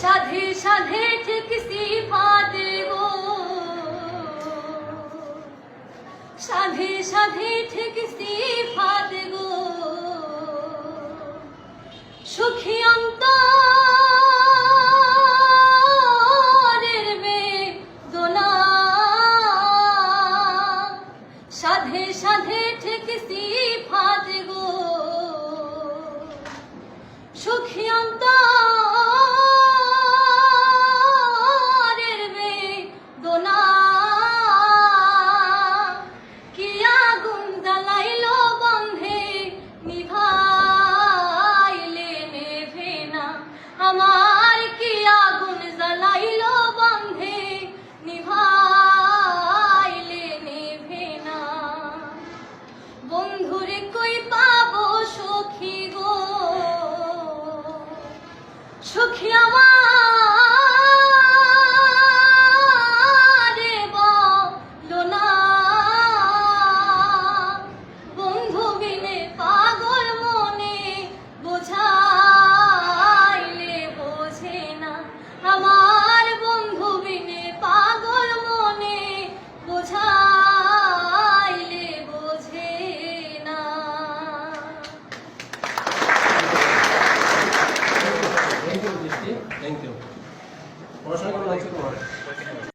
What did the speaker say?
সাধে সাধে ঠিক সিফা দেব। সাধে সাধে ঠিক সিফা দেব। সুখী অন্তরের সুখী অন্তর